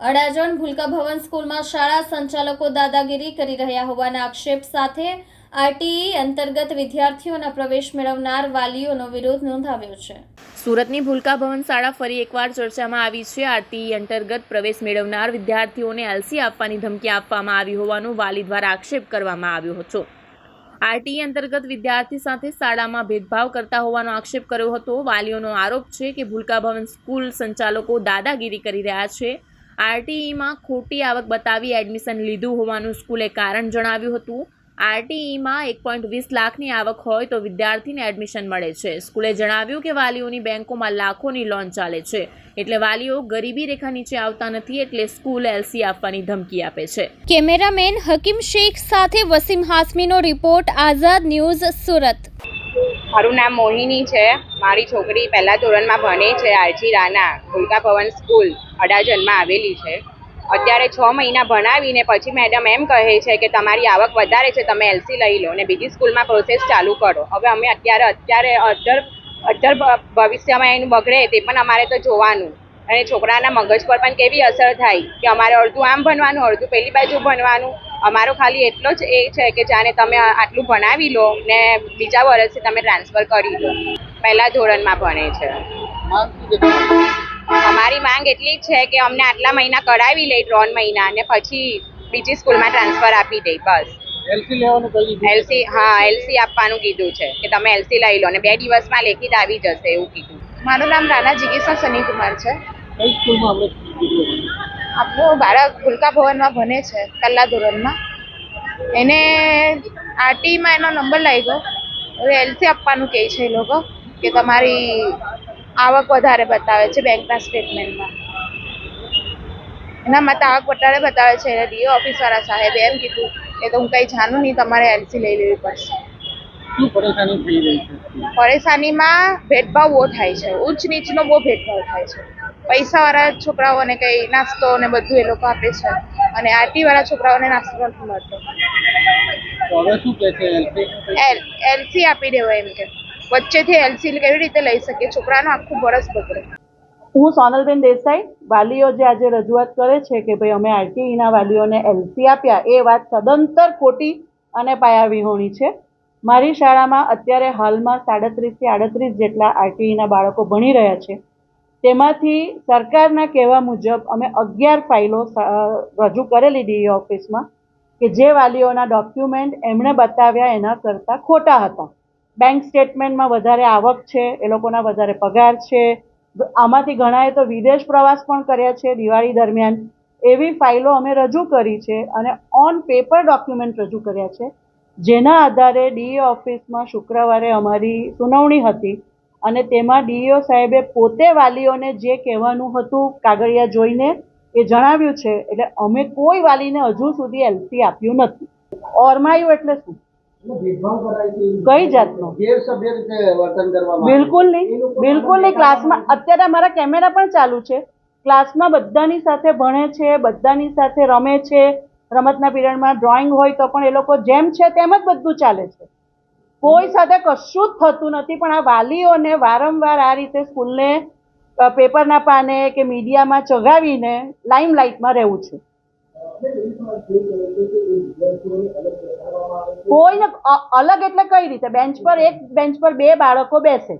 અડાજણ ભૂલકા ભવન સ્કૂલમાં શાળા સંચાલકો દાદાગીરી કરી રહ્યા હોવાના આક્ષેપ સાથે આરટીઈ અંતર્ગત વિદ્યાર્થીઓના પ્રવેશ મેળવનાર વાલીઓનો વિરોધ નોંધાવ્યો છે. સુરતની ભૂલકા ભવન શાળા ફરી એકવાર ચર્ચામાં આવી છે. આરટીઈ અંતર્ગત પ્રવેશ મેળવનાર વિદ્યાર્થીઓને એલસી આપવાની ધમકી આપવામાં આવી હોવાનું વાલી દ્વારા આક્ષેપ કરવામાં આવ્યો હતો. આરટીઈ અંતર્ગત વિદ્યાર્થી સાથે શાળામાં ભેદભાવ કરતા હોવાનો આક્ષેપ કર્યો હતો. વાલીઓનો આરોપ છે કે ભૂલકા ભવન સ્કૂલ સંચાલકો દાદાગીરી કરી રહ્યા છે. આરટીઈમાં ખોટી આવક બતાવી એડમિશન લીધું હોવાનું સ્કૂલે કારણ જણાવ્યું હતું. આરટીઈમાં એક પોઈન્ટ વીસ લાખની આવક હોય તો વિદ્યાર્થીને એડમિશન મળે છે. સ્કૂલે જણાવ્યું કે વાલીઓની બેંકોમાં લાખોની લોન ચાલે છે. એટલે વાલીઓ ગરીબી રેખા નીચે આવતા નથી એટલે સ્કૂલ એલસી આપવાની ધમકી આપે છે. કેમેરામેન હકીમ શેખ સાથે વસીમ હાસમીનો રિપોર્ટ આઝાદ ન્યૂઝ સુરત. મારું નામ મોહિની છે. મારી છોકરી પહેલાં ધોરણમાં ભણે છે, આરજી રાના ભૂલકા ભવન સ્કૂલ, અડાજણમાં આવેલી છે. અત્યારે છ મહિના ભણાવીને પછી મેડમ એમ કહે છે કે તમારી આવક વધારે છે, તમે એલસી લઈ લો અને બીજી સ્કૂલમાં પ્રોસેસ ચાલુ કરો. હવે અમે અત્યારે અત્યારે અધર અધર ભવિષ્યમાં એનું બગડે તે પણ અમારે તો જોવાનું. અને છોકરાના મગજ પર પણ કેવી અસર થાય કે અમારે અડધું આમ ભણવાનું, અડધું પેલી બાજુ ભણવાનું. અમારો ખાલી એટલો જ એ છે કે જાણે તમે આટલું ભણાવી લો ને બીજા વર્ષથી તમે ટ્રાન્સફર કરી લો. પહેલા ધોરણમાં ભણે છે. અમારી માંગ એટલી જ છે કે અમને આટલા મહિના કરાવી લે ત્રણ મહિના ને પછી બીજી સ્કૂલમાં ટ્રાન્સફર આપી દે બસ. એલસી લેવાનું કહી એલસી હા એલસી આપવાનું કીધું છે કે તમે એલસી લઈ લો ને બે દિવસમાં લેખિત આવી જશે એવું કીધું. મારું નામ રાણા જિગીસા સનીકુમાર છે. કઈ સ્કૂલમાં આપણે આપણું બાળક ભૂલકા ભવનમાં ભણે છે પહેલા ધોરણમાં. એને આરટીમાં એનો નંબર લાગ્યો. હવે એલસી આપવાનું કહે છે એ લોકો કે તમારી આવક વધારે બતાવે છે બેંકના સ્ટેટમેન્ટમાં એના માટે આવક વધારે બતાવે છે એને ડીઓ ઓફિસવાળા સાહેબે એમ કીધું કે તો હું કંઈ જાણું નહીં તમારે એલસી લઈ લેવી પડશે. પરેશાનીમાં ભેદભાવ બહુ થાય છે ઉચ્ચ નીચનો બહુ ભેદભાવ થાય છે. પૈસાવાળા છોકરાઓને કંઈ નાસ્તો ને બધું એ લોકો આપે છે. અને આરટીવાળા છોકરાઓને નાસ્તો નથી મળતો. હવે શું કહે છે એલસી? એલ એલસી આપી દેવો એમ કે. વચ્ચેથી એલસી કેવી રીતે લઈ શકીએ? છોકરાનું આખું વરસ બગડે. હું સોનલબેન દેસાઈ વાલીઓ જે આજે રજૂઆત કરે છે કે ભાઈ અમે આરટીઈના વાલીઓને એલસી આપ્યા એ વાત સદંતર ખોટી અને પાયાવિહોણી છે. મારી શાળામાં અત્યારે હાલમાં સાડત્રીસથી આડત્રીસ જેટલા આરટીઈના બાળકો ભણી રહ્યા છે. તેમાંથી સરકારના કહેવા મુજબ અમે અગિયાર ફાઇલો રજૂ કરેલી ડીઈ ઓફિસમાં કે જે વાલીઓના ડોક્યુમેન્ટ એમણે બતાવ્યા એના કરતાં ખોટા હતા. બેંક સ્ટેટમેન્ટમાં વધારે આવક છે, એ લોકોના વધારે પગાર છે, આમાંથી ઘણાએ તો વિદેશ પ્રવાસ પણ કર્યા છે દિવાળી દરમિયાન. એવી ફાઇલો અમે રજૂ કરી છે અને ઓન પેપર ડોક્યુમેન્ટ રજૂ કર્યા છે. જેના આધારે ડીઈઓ ઓફિસમાં શુક્રવારે અમારી સુનાવણી હતી અને તેમાં ડીઈઓ સાહેબે પોતે વાલીઓને જે કહેવાનું હતું કાગળિયા જોઈને એ જણાવ્યું છે, એટલે અમે કોઈ વાલીને હજુ સુધી એલસી આપ્યું નથી. ઓરમાયું એટલે શું? કઈ જાતનો? બિલકુલ નહીં બિલકુલ નહીં. ક્લાસમાં, અત્યારે અમારા કેમેરા પણ ચાલુ છે. ક્લાસમાં બધાની સાથે ભણે છે, બધાની સાથે રમે છે. રમતના પીરિયડમાં ડ્રોઈંગ હોય તો પણ એ લોકો જેમ છે તેમ જ બધું ચાલે છે. કોઈ સાથે કશું જ થતું નથી, પણ આ વાલીઓને વારંવાર આ રીતે સ્કૂલને પેપરના પાને કે મીડિયામાં ચગાવીને લાઇમ લાઇટમાં રહેવું છે. કોઈને અલગ એટલે કઈ રીતે? બેન્ચ પર એક, બેન્ચ પર બે બાળકો બેસે.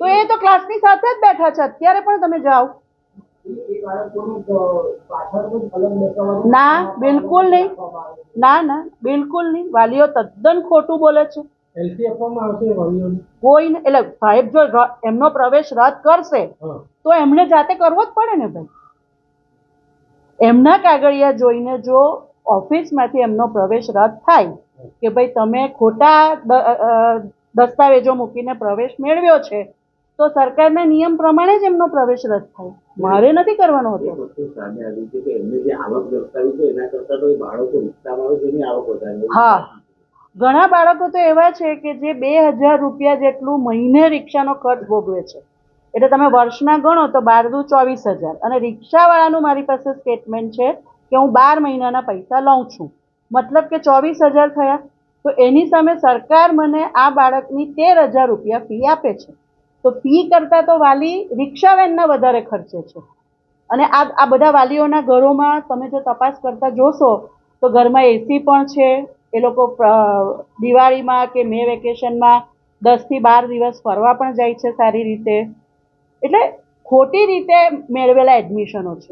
તો એ તો ક્લાસની સાથે જ બેઠા છે. અત્યારે પણ તમે જાઓ. ના, બિલકુલ નહીં. ના ના, બિલકુલ નહીં. વાલીઓ તદ્દન ખોટું બોલે છે. એલસી આપવામાં આવશે વાલીઓને? કોઈને એટલે સાહેબ જો એમનો પ્રવેશ રદ કરશે તો એમણે જાતે કરવો જ પડે ને ભાઈ. એમના કાગળિયા જોઈને જો ઓફિસમાંથી એમનો પ્રવેશ રદ થાય કે ભાઈ તમે ખોટા દસ્તાવેજો મૂકીને પ્રવેશ મેળવ્યો છે તો સરકારના નિયમ પ્રમાણે જ એમનો પ્રવેશ રદ થાય. મારે નથી કરવાનો હતો એમને હા. ઘણા બાળકો તો એવા છે કે જે બે હજાર રૂપિયા જેટલું મહિને રિક્ષાનો ખર્ચ ભોગવે છે. એટલે તમે વર્ષના ગણો તો બાર દુ ચોવીસ હજાર. અને રિક્ષાવાળાનું મારી પાસે સ્ટેટમેન્ટ છે કે હું બાર મહિનાના પૈસા લઉં છું. મતલબ કે ચોવીસ હજાર થયા. તો એની સામે સરકાર મને આ બાળકની તેર હજાર રૂપિયા ફી આપે છે. તો ફી કરતાં તો વાલી રિક્ષા વેનના વધારે ખર્ચે છે. અને આ આ બધા વાલીઓના ઘરોમાં તમે જો તપાસ કરતા જોશો તો ઘરમાં એસી પણ છે એ લોકો દિવાળીમાં કે મે વેકેશનમાં દસથી બાર દિવસ ફરવા પણ જાય છે સારી રીતે. એટલે ખોટી રીતે મેળવેલા એડમિશનો છે.